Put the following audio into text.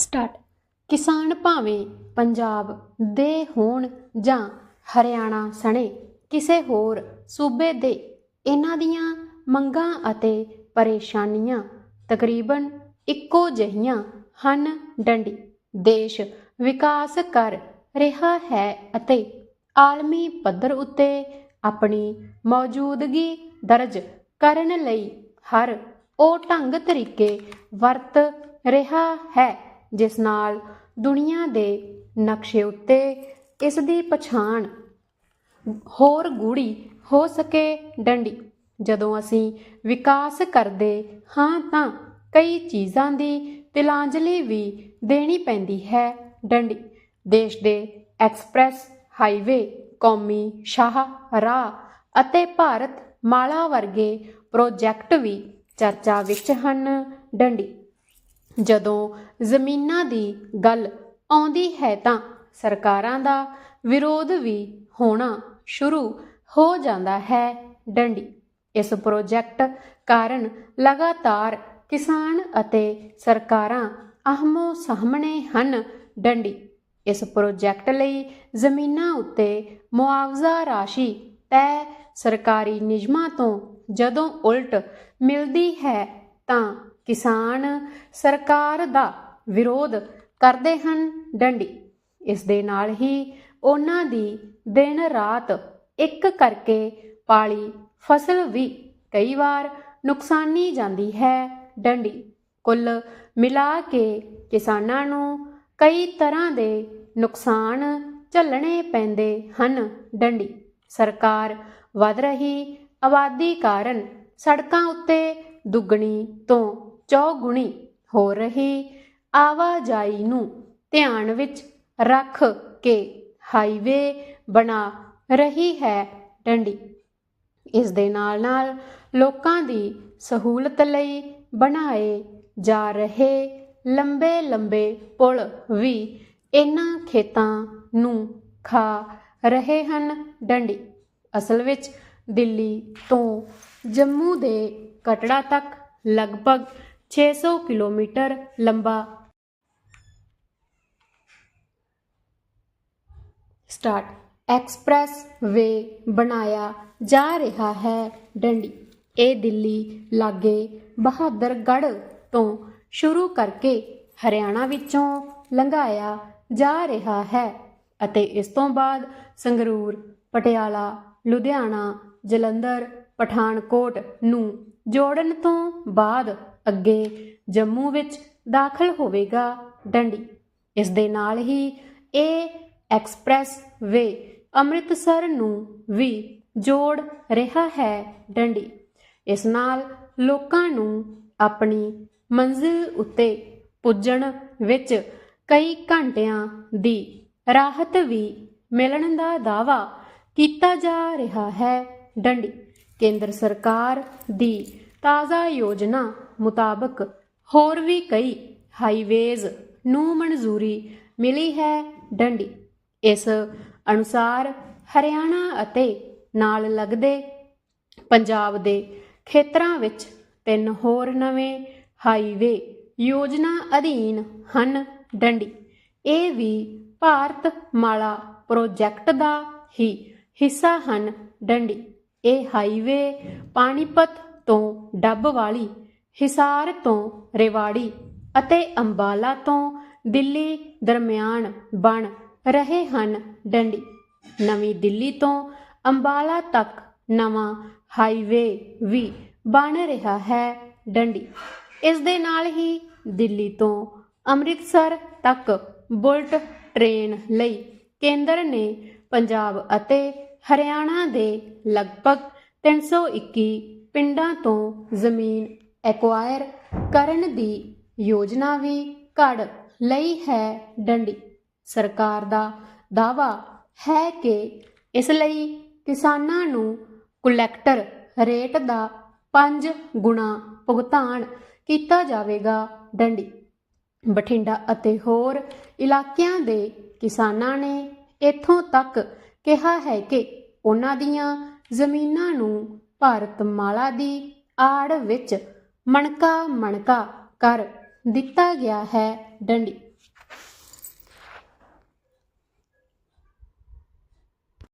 Start. ਕਿਸਾਨ ਭਾਵੇਂ ਪੰਜਾਬ ਦੇ ਹੋਣ ਜਾਂ ਹਰਿਆਣਾ ਸਣੇ, ਕਿਸੇ ਹੋਰ ਸੂਬੇ ਦੇ ਇਹਨਾਂ ਦੀਆਂ ਮੰਗਾਂ ਅਤੇ ਪਰੇਸ਼ਾਨੀਆਂ ਤਕਰੀਬਨ ਇੱਕੋ ਜਿਹੀਆਂ ਹਨ ਡੰਡੀ। ਦੇਸ਼ ਵਿਕਾਸ ਕਰ ਰਿਹਾ ਹੈ ਅਤੇ ਆਲਮੀ ਪੱਧਰ ਉੱਤੇ ਆਪਣੀ ਮੌਜੂਦਗੀ ਦਰਜ ਕਰਨ ਲਈ ਹਰ ਉਹ ਢੰਗ ਤਰੀਕੇ ਵਰਤ ਰਿਹਾ ਹੈ। ਜਿਸ ਨਾਲ ਦੁਨੀਆ ਦੇ ਨਕਸ਼ੇ ਉੱਤੇ ਇਸ ਦੀ ਪਛਾਣ ਹੋਰ ਗੂੜੀ ਹੋ ਸਕੇ ਡੰਡੀ। ਜਦੋਂ ਅਸੀਂ ਵਿਕਾਸ ਕਰਦੇ ਹਾਂ ਤਾਂ ਕਈ ਚੀਜ਼ਾਂ ਦੀ ਤਿਲਾਂਜਲੀ ਵੀ ਦੇਣੀ ਪੈਂਦੀ ਹੈ ਡੰਡੀ। ਦੇਸ਼ ਦੇ ਐਕਸਪ੍ਰੈਸ, ਹਾਈਵੇ, ਕੌਮੀ ਸ਼ਾਹ, ਰਾਹ ਅਤੇ ਭਾਰਤ ਮਾਲਾ ਵਰਗੇ ਪ੍ਰੋਜੈਕਟ ਵੀ ਚਰਚਾ ਵਿੱਚ ਹਨ ਡੰਡੀ। ਜਦੋਂ ਜ਼ਮੀਨਾਂ ਦੀ ਗੱਲ ਆਉਂਦੀ ਹੈ ਤਾਂ ਸਰਕਾਰਾਂ ਦਾ ਵਿਰੋਧ ਵੀ ਹੋਣਾ ਸ਼ੁਰੂ ਹੋ ਜਾਂਦਾ ਹੈ ਡੰਡੀ। ਇਸ ਪ੍ਰੋਜੈਕਟ ਕਾਰਨ ਲਗਾਤਾਰ ਕਿਸਾਨ ਅਤੇ ਸਰਕਾਰਾਂ ਆਹਮੋ ਸਾਹਮਣੇ ਹਨ ਡੰਡੀ। ਇਸ ਪ੍ਰੋਜੈਕਟ ਲਈ ਜ਼ਮੀਨਾਂ ਉੱਤੇ ਮੁਆਵਜ਼ਾ ਰਾਸ਼ੀ ਤੈ ਸਰਕਾਰੀ ਨਿਯਮਾਂ ਤੋਂ ਜਦੋਂ ਉਲਟ ਮਿਲਦੀ ਹੈ ਤਾਂ ਕਿਸਾਨ ਸਰਕਾਰ ਦਾ ਵਿਰੋਧ ਕਰਦੇ ਹਨ ਡੰਡੀ। ਇਸ ਦੇ ਨਾਲ ਹੀ ਉਹਨਾਂ ਦੀ ਦਿਨ ਰਾਤ ਇੱਕ ਕਰਕੇ ਪਾਲੀ ਫਸਲ ਵੀ ਕਈ ਵਾਰ ਨੁਕਸਾਨੀ ਜਾਂਦੀ ਹੈ ਡੰਡੀ। ਕੁੱਲ ਮਿਲਾ ਕੇ ਕਿਸਾਨਾਂ ਨੂੰ ਕਈ ਤਰ੍ਹਾਂ ਦੇ ਨੁਕਸਾਨ ਝੱਲਣੇ ਪੈਂਦੇ ਹਨ ਡੰਡੀ। ਸਰਕਾਰ ਵੱਧ ਰਹੀ ਆਬਾਦੀ ਕਾਰਨ ਸੜਕਾਂ ਉੱਤੇ ਦੁੱਗਣੀ ਤੋਂ ਚੌਗੁਣੀ ਹੋ ਰਹੀ। ਆਵਾਜਾਈ ਨੂੰ ਧਿਆਨ ਵਿੱਚ ਰੱਖ ਕੇ ਹਾਈਵੇ ਬਣਾ ਰਹੀ ਹੈ ਡੰਡੀ। ਇਸ ਦੇ ਨਾਲ ਨਾਲ ਲੋਕਾਂ ਦੀ ਸਹੂਲਤ ਲਈ ਬਣਾਏ ਜਾ ਰਹੇ ਲੰਬੇ ਲੰਬੇ ਪੁਲ ਵੀ ਇਹਨਾਂ ਖੇਤਾਂ ਨੂੰ ਖਾ ਰਹੇ ਹਨ ਡੰਡੀ। ਅਸਲ ਵਿੱਚ ਦਿੱਲੀ ਤੋਂ ਜੰਮੂ ਦੇ ਕਟੜਾ ਤੱਕ ਲਗਭਗ 600 ਕਿਲੋਮੀਟਰ ਲੰਬਾ। ਸਟਾਰਟ। ਐਕਸਪ੍ਰੈਸ ਵੇ ਬਣਾਇਆ ਜਾ ਰਿਹਾ ਹੈ ਡੰਡੀ। ਇਹ ਦਿੱਲੀ ਲਾਗੇ ਬਹਾਦਰਗੜ੍ਹ ਤੋਂ ਸ਼ੁਰੂ ਕਰਕੇ ਹਰਿਆਣਾ ਵਿੱਚੋਂ ਲੰਘਾਇਆ ਜਾ ਰਿਹਾ ਹੈ ਅਤੇ ਇਸ ਤੋਂ ਬਾਅਦ ਸੰਗਰੂਰ, ਪਟਿਆਲਾ, ਲੁਧਿਆਣਾ, ਜਲੰਧਰ, ਪਠਾਨਕੋਟ ਨੂੰ ਜੋੜਨ ਤੋਂ ਬਾਅਦ ਅੱਗੇ ਜੰਮੂ ਵਿੱਚ ਦਾਖਲ ਹੋਵੇਗਾ ਡੰਡੀ। ਇਸ ਦੇ ਨਾਲ ਹੀ ਇਹ ਐਕਸਪ੍ਰੈਸ ਵੇ ਅੰਮ੍ਰਿਤਸਰ ਨੂੰ ਵੀ ਜੋੜ ਰਿਹਾ ਹੈ ਡੰਡੀ। ਇਸ ਨਾਲ ਲੋਕਾਂ ਨੂੰ ਆਪਣੀ ਮੰਜ਼ਿਲ ਉੱਤੇ ਪੁੱਜਣ ਵਿੱਚ ਕਈ ਘੰਟਿਆਂ ਦੀ ਰਾਹਤ ਵੀ ਮਿਲਣ ਦਾ ਦਾਵਾ ਕੀਤਾ ਜਾ ਰਿਹਾ ਹੈ ਡੰਡੀ। ਕੇਂਦਰ ਸਰਕਾਰ ਦੀ ਤਾਜ਼ਾ ਯੋਜਨਾ ਮੁਤਾਬਕ ਹੋਰ ਵੀ ਕਈ ਹਾਈਵੇਜ਼ ਨੂੰ ਮਨਜ਼ੂਰੀ ਮਿਲੀ ਹੈ ਡੰਡੀ। ਇਸ ਅਨੁਸਾਰ ਹਰਿਆਣਾ ਅਤੇ ਨਾਲ ਲੱਗਦੇ ਪੰਜਾਬ ਦੇ ਖੇਤਰਾਂ ਵਿੱਚ ਤਿੰਨ ਹੋਰ ਨਵੇਂ ਹਾਈਵੇ ਯੋਜਨਾ ਅਧੀਨ ਹਨ ਡੰਡੀ। ਇਹ ਵੀ ਭਾਰਤ ਮਾਲਾ ਪ੍ਰੋਜੈਕਟ ਦਾ ਹੀ ਹਿੱਸਾ ਹਨ ਡੰਡੀ। ਇਹ ਹਾਈਵੇ ਪਾਣੀਪਤ ਤੋਂ ਡੱਬ ਵਾਲੀ ਹਿਸਾਰ ਤੋਂ ਰੇਵਾੜੀ ਅਤੇ ਅੰਬਾਲਾ ਤੋਂ ਦਿੱਲੀ ਦਰਮਿਆਨ ਬਣ ਰਹੇ ਹਨ ਡੰਡੀ। ਨਵੀਂ ਦਿੱਲੀ ਤੋਂ ਅੰਬਾਲਾ ਤੱਕ ਨਵਾਂ ਹਾਈਵੇ ਵੀ ਬਣ ਰਿਹਾ ਹੈ ਡੰਡੀ। ਇਸ ਦੇ ਨਾਲ ਹੀ ਦਿੱਲੀ ਤੋਂ ਅੰਮ੍ਰਿਤਸਰ ਤੱਕ ਬੁਲਟ ਟ੍ਰੇਨ ਲਈ ਕੇਂਦਰ ਨੇ ਪੰਜਾਬ ਅਤੇ ਹਰਿਆਣਾ ਦੇ ਲਗਭਗ 321 ਪਿੰਡਾਂ ਤੋਂ ਜ਼ਮੀਨ ਐਕਵਾਇਰ ਕਰਨ ਦੀ ਯੋਜਨਾ ਵੀ ਘੜ ਲਈ ਹੈ ਡੰਡੀ। ਸਰਕਾਰ ਦਾ ਦਾਵਾ ਹੈ ਕਿ ਇਸ ਲਈ ਕਿਸਾਨਾਂ ਨੂੰ ਕੁਲੈਕਟਰ ਰੇਟ ਦਾ 5 ਗੁਣਾ ਭੁਗਤਾਨ ਕੀਤਾ ਜਾਵੇਗਾ ਡੰਡੀ। ਬਠਿੰਡਾ ਅਤੇ ਹੋਰ ਇਲਾਕਿਆਂ ਦੇ ਕਿਸਾਨਾਂ ਨੇ ਇੱਥੋਂ ਤੱਕ ਕਿਹਾ ਹੈ ਕਿ ਉਹਨਾਂ ਦੀਆਂ ਜ਼ਮੀਨਾਂ ਨੂੰ ਭਾਰਤ ਮਾਲਾ ਦੀ ਆੜ ਵਿੱਚ ਮਣਕਾ ਮਣਕਾ ਕਰ ਦਿੱਤਾ ਗਿਆ ਹੈ ਡੰਡੀ।